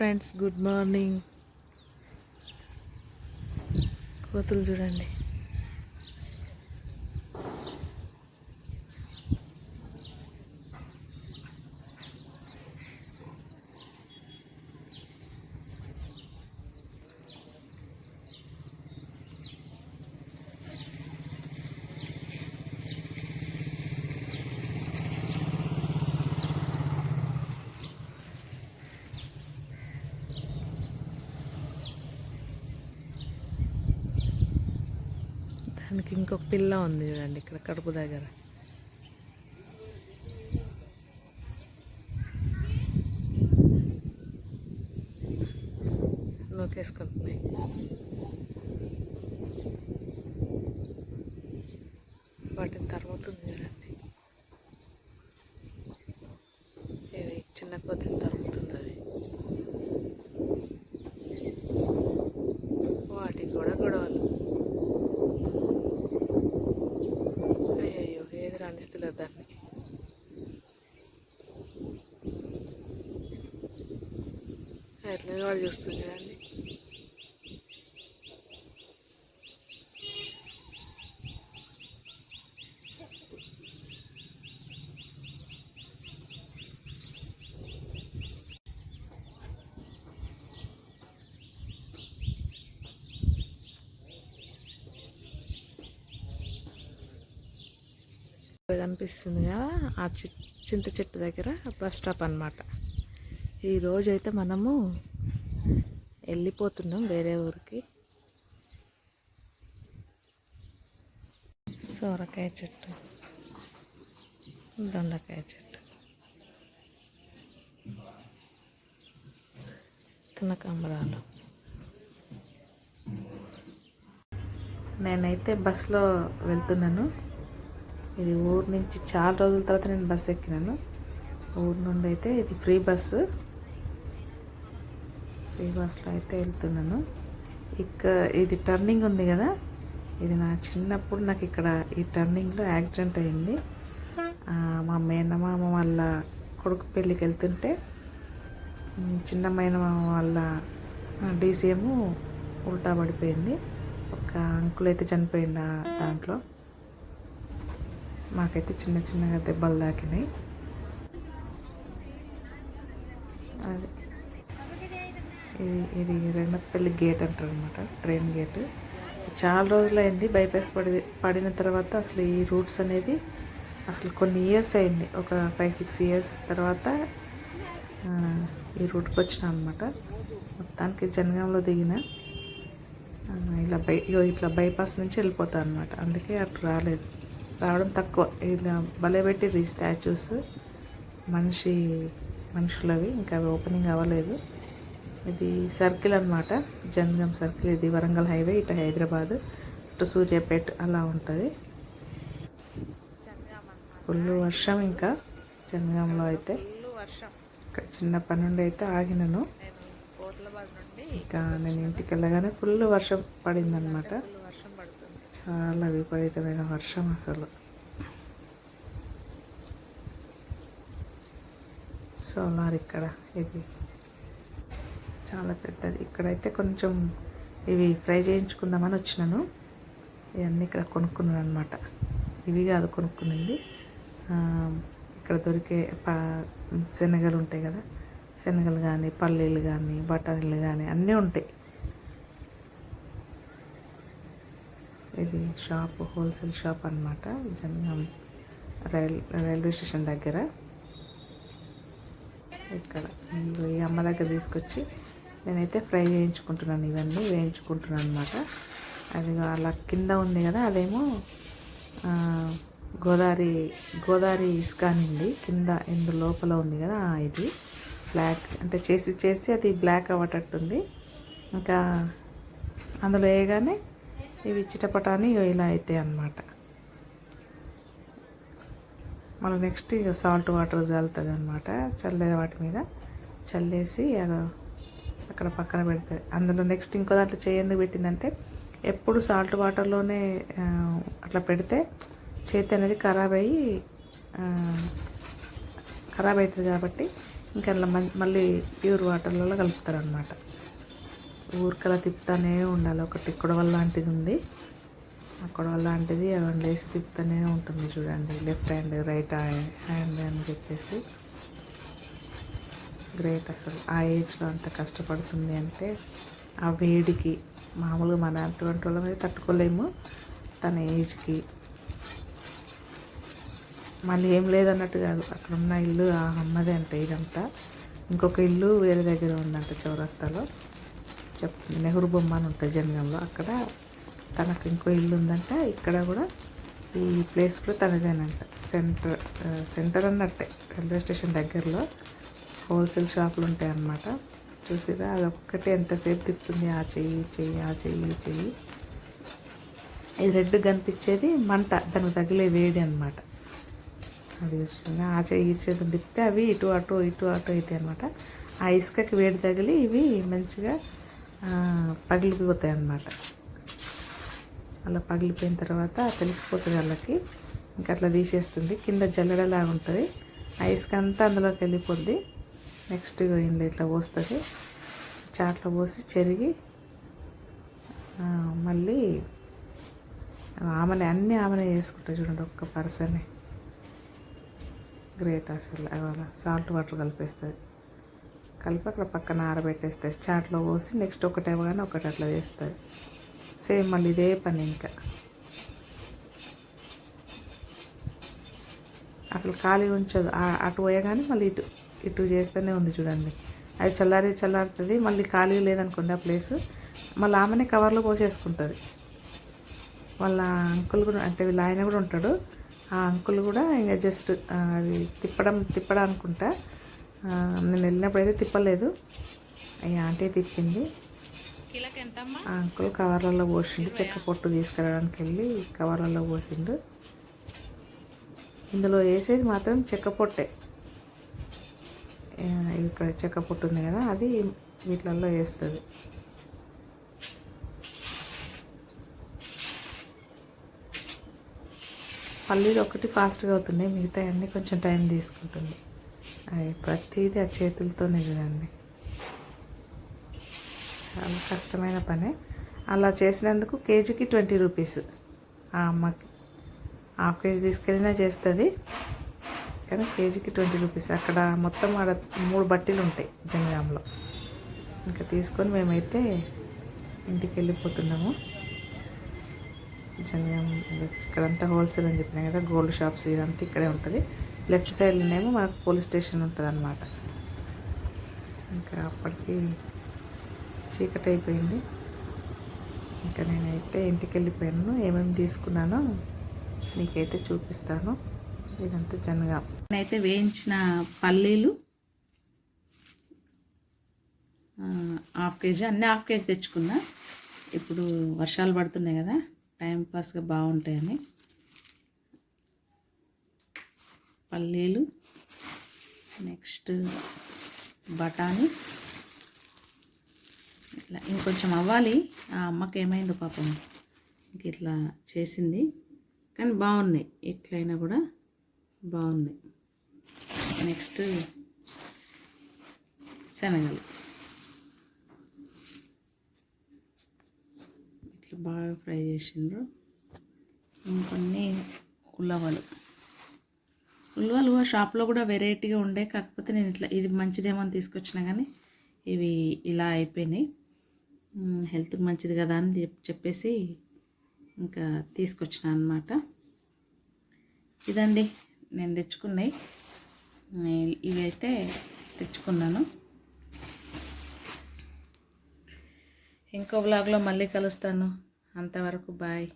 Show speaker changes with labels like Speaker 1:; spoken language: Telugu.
Speaker 1: ఫ్రెండ్స్ గుడ్ మార్నింగ్ కోతులు చూడండి. దానికి ఇంకొక పిల్ల ఉంది చూడండి ఇక్కడ కడుపు దగ్గర. నూకేసుకుంటున్నాయి. వాటిని తరుముతుంది చూడండి. చిన్న కొద్దిని తరుముతుంది అది వాటికి కూడా గొడవలు అయ్యయ్యో ఏది రాణిస్తలేదు దాన్ని ఎట్లా వాళ్ళు చూస్తుంది కనిపిస్తుంది కదా? ఆ చి- చింత చెట్టు దగ్గర బస్ స్టాప్ అనమాట ఈరోజైతే మనము వెళ్ళిపోతున్నాం వేరే ఊరికి. సోరకాయ చెట్టు దొండకాయ చెట్టు కనకాంబరాలు. నేనైతే బస్సులో వెళ్తున్నాను. ఇది ఊరు నుంచి చాలా రోజుల తర్వాత నేను బస్సు ఎక్కినాను. ఊరు నుండి అయితే ఇది ఫ్రీ బస్సు. ఫ్రీ బస్సులో అయితే వెళ్తున్నాను. ఇక ఇది టర్నింగ్ ఉంది కదా? ఇది నా చిన్నప్పుడు నాకు ఇక్కడ ఈ టర్నింగ్లో యాక్సిడెంట్ అయింది. మా మేనమామ వాళ్ళ కొడుకు పెళ్ళికి వెళ్తుంటే చిన్న మేనమామ వాళ్ళ డీసీఎం ఉల్టా పడిపోయింది. ఒక అంకుల్ అయితే చనిపోయింది దాంట్లో. మాకైతే చిన్న చిన్నగా దెబ్బలు తాకినాయి. అది. ఇది ఇది రెండపల్లి గేట్ అంటారు అనమాట ట్రైన్ గేట్. చాలా రోజులైంది బైపాస్ పడి పడిన తర్వాత అసలు ఈ రూట్స్ అనేది అసలు కొన్ని ఇయర్స్ అయింది. ఒక ఫైవ్ సిక్స్ ఇయర్స్ తర్వాత ఈ రూట్కి వచ్చిన అనమాట మొత్తానికి జనగాంలో దిగిన ఇలా బై ఇట్లా బైపాస్ నుంచి వెళ్ళిపోతా అనమాట అందుకే అటు రాలేదు. రావడం తక్కువ. ఇలా భలే పెట్టిర్రు ఈ స్టాచ్యూస్ మనిషి మనుషులవి. ఇంకా అవి ఓపెనింగ్ అవ్వలేదు. ఇది సర్కిల్ అనమాట జనగం సర్కిల్ ఇది వరంగల్ హైవే ఇటు హైదరాబాద్ ఇటు సూర్యాపేట్ అలా ఉంటుంది. ఫుల్ వర్షం ఇంకా జనగాంలో అయితే. ఇక్కడ చిన్న పని నుండి అయితే ఆగినాను. ఇంకా నేను ఇంటికి వెళ్ళగానే ఫుల్ వర్షం పడిందనమాట చాలా విపరీతమైన వర్షం అసలు. సోలార్ ఇక్కడ ఇది. చాలా పెద్దది. ఇక్కడైతే కొంచెం ఇవి ఫ్రై చేయించుకుందామని వచ్చినాను. ఇవన్నీ ఇక్కడ కొనుక్కున్నాను అనమాట ఇవి కాదు కొనుక్కునింది. ఇక్కడ దొరికే పా శనగలు ఉంటాయి కదా. శనగలు కానీ పల్లీలు కానీ బఠానీలు కానీ అన్నీ ఉంటాయి. ఇది షాప్ హోల్సేల్ షాప్ అనమాట జంగం రైల్ రైల్వే స్టేషన్ దగ్గర. ఇక్కడ ఈ అమ్మ దగ్గర తీసుకొచ్చి నేనైతే ఫ్రై చేయించుకుంటున్నాను ఇవన్నీ వేయించుకుంటున్నాను అనమాట అది అలా కింద ఉంది కదా అదేమో గోదావరి గోదావరి ఇసుక అనింది కింద ఇందు లోపల ఉంది కదా ఇది. బ్లాక్ అంటే చేసి చేసి అది బ్లాక్ అవ్వటట్టుంది. ఇంకా అందులో వేయగానే ఇవి చిటపటాని ఇలా అవుతాయి అన్నమాట. మళ్ళీ నెక్స్ట్ ఇక సాల్ట్ వాటర్ చల్లుతుంది అనమాట చల్లే వాటి మీద చల్లేసి అక్కడ పక్కన పెడుతుంది అందులో నెక్స్ట్ ఇంకో దాంట్లో చేయందుకు పెట్టిందంటే ఎప్పుడు సాల్ట్ వాటర్లోనే అట్లా పెడితే చేతి అనేది ఖరాబ్ అయ్యి ఖరాబ్ అవుతుంది కాబట్టి ఇంకా మళ్ళీ ప్యూర్ వాటర్లలో కలుపుతారు అనమాట ఊరికలా తిప్పుతానే ఉండాలి. ఒకటి కొడవల లాంటిది ఉంది. ఆ కొడవల లాంటిది అవన్నీ వేసి తిప్పుతానే ఉంటుంది చూడండి. లెఫ్ట్ హ్యాండ్ రైట్ హ్యాండ్ అని చెప్పేసి. గ్రేట్ అసలు. ఆ ఏజ్లో అంత కష్టపడుతుంది అంటే ఆ వేడికి మామూలుగా మన అటువంటి వాళ్ళ మీద తట్టుకోలేము. తన ఏజ్కి మళ్ళీ ఏం లేదన్నట్టు కాదు. అక్కడ ఉన్న ఇల్లు ఆ అమ్మదే అంట ఇదంతా. ఇంకొక ఇల్లు వేరే దగ్గర ఉందంట చౌరస్తాలో. చెప్తుంది నెహ్రూ బొమ్మ అని ఉంటుంది జనగంలో అక్కడ తనకు ఇంకో ఇల్లు ఉందంట ఇక్కడ కూడా ఈ ప్లేస్ కూడా తనదేనంట. సెంటర్ సెంటర్ అన్నట్టే రైల్వే స్టేషన్ దగ్గరలో హోల్సేల్ షాపులు ఉంటాయి అన్నమాట. చూసిరా అది ఒక్కటే ఎంతసేపు తిప్పుతుంది ఆ చెయ్యి చెయ్యి ఆ చెయ్యి చెయ్యి. ఇది రెడ్ కనిపించేది మంట దానికి తగిలే వేడి అనమాట అది చూస్తున్నా ఆ చెయ్యి ఈ చేతులు తిప్పితే అవి ఇటు అటు ఇటు అటు అవుతాయి అనమాట ఆ ఇసుకకి వేడి తగిలి ఇవి మంచిగా పగిలిపోతాయి అన్నమాట అలా పగిలిపోయిన తర్వాత తెలిసిపోతుంది వాళ్ళకి. ఇంకా అట్లా తీసేస్తుంది. కింద జల్లెడలాగా ఉంటుంది. ఐస్కి అంతా అందులోకి వెళ్ళిపోద్ది. నెక్స్ట్ ఇంట్లో ఇట్లా పోస్తుంది. చాట్లో పోసి చెరిగి మళ్ళీ ఆమెనే అన్నీ ఆమెనే చేసుకుంటా చూడండి ఒక్క పర్సనే. గ్రేట్ అసలు. అలా సాల్ట్ వాటర్ కలిపేస్తుంది. కలిపి అక్కడ పక్కన ఆరబెట్టేస్తారు చాట్లో పోసి నెక్స్ట్ ఒకటి ఇవ్వగానే ఒకటి అట్లా చేస్తుంది సేమ్ మళ్ళీ ఇదే పని ఇంకా. అసలు ఖాళీ ఉంచదు. అటు పోయగానే మళ్ళీ ఇటు ఇటు చేస్తూనే ఉంది చూడండి. అది చల్లారి చల్లారుతుంది. మళ్ళీ ఖాళీ లేదనుకోండి ఆ ప్లేస్. మళ్ళీ ఆమెనే కవర్లో పోసేసుకుంటుంది. వాళ్ళ అంకుల్ కూడా అంటే వీళ్ళ ఆయన కూడా ఉంటాడు. ఆ అంకుల్ కూడా ఇంకా జస్ట్ అది తిప్పడం తిప్పడం అనుకుంటా నేను వెళ్ళినప్పుడు అయితే తిప్పలేదు. ఈ ఆంటీ తిప్పింది. అంకుల్ కవర్లలో పోసిండు. చెక్క పొట్టు తీసుకురావడానికి వెళ్ళి కవర్లలో పోసిండు. ఇందులో వేసేది మాత్రం చెక్క పొట్టే. ఇక్కడ చెక్క పొట్టు ఉంది కదా అది వీటిలలో వేస్తుంది. పల్లీలు ఒకటి ఫాస్ట్గా అవుతున్నాయి. మిగతా అన్నీ కొంచెం టైం తీసుకుంటుంది. అది ప్రతిదీ ఆ చేతులతోనే చూడండి. చాలా కష్టమైన పనే. అలా చేసినందుకు కేజీకి ట్వంటీ రూపీస్. ఆ అమ్మకి. హాఫ్ కేజీ తీసుకెళ్ళినా చేస్తుంది కానీ కేజీకి ట్వంటీ రూపీస్. అక్కడ మొత్తం ఆడ మూడు బట్టీలు ఉంటాయి జనగాంలో ఇంకా తీసుకొని మేమైతే ఇంటికి వెళ్ళిపోతున్నాము. జనగాం ఇక్కడంతా హోల్సేల్ అని చెప్పినా కదా గోల్డ్ షాప్స్ ఇదంతా ఇక్కడే ఉంటుంది. లెఫ్ట్ సైడ్లోనేమో మనకు పోలీస్ స్టేషన్ ఉంటుంది అనమాట ఇంకా అప్పటికి చీకటి అయిపోయింది ఇంకా నేనైతే ఇంటికి వెళ్ళిపోయాను ఏమేమి తీసుకున్నానో మీకైతే చూపిస్తాను. ఇదంతా జనగా.
Speaker 2: నేనైతే వేయించిన పల్లీలు హాఫ్ కేజీ అన్నీ హాఫ్ కేజీ తెచ్చుకున్నా. ఇప్పుడు వర్షాలు పడుతున్నాయి కదా టైం పాస్గా బాగుంటాయని. పల్లీలు నెక్స్ట్ బఠానీ. ఇట్లా ఇంకొంచెం అవ్వాలి. ఆ అమ్మకి ఏమైందో పాపం ఇంక ఇట్లా చేసింది. కానీ బాగున్నాయి. ఎట్లయినా కూడా బాగున్నాయి. నెక్స్ట్ శనగలు. ఇట్లా బాగా ఫ్రై చేసిండ్రు. ఇంకొన్ని ఉలవలు ఉలవలు షాప్లో కూడా వెరైటీగా ఉండే కాకపోతే నేను ఇట్లా ఇది మంచిదేమో అని తీసుకొచ్చినా కానీ ఇవి ఇలా అయిపోయినాయి. హెల్త్కి మంచిది కదా అని చెప్పేసి ఇంకా తీసుకొచ్చిన అనమాట ఇదండి నేను తెచ్చుకున్నాయి ఇవి అయితే తెచ్చుకున్నాను. ఇంకో బ్లాగ్లో మళ్ళీ కలుస్తాను. అంతవరకు బాయ్.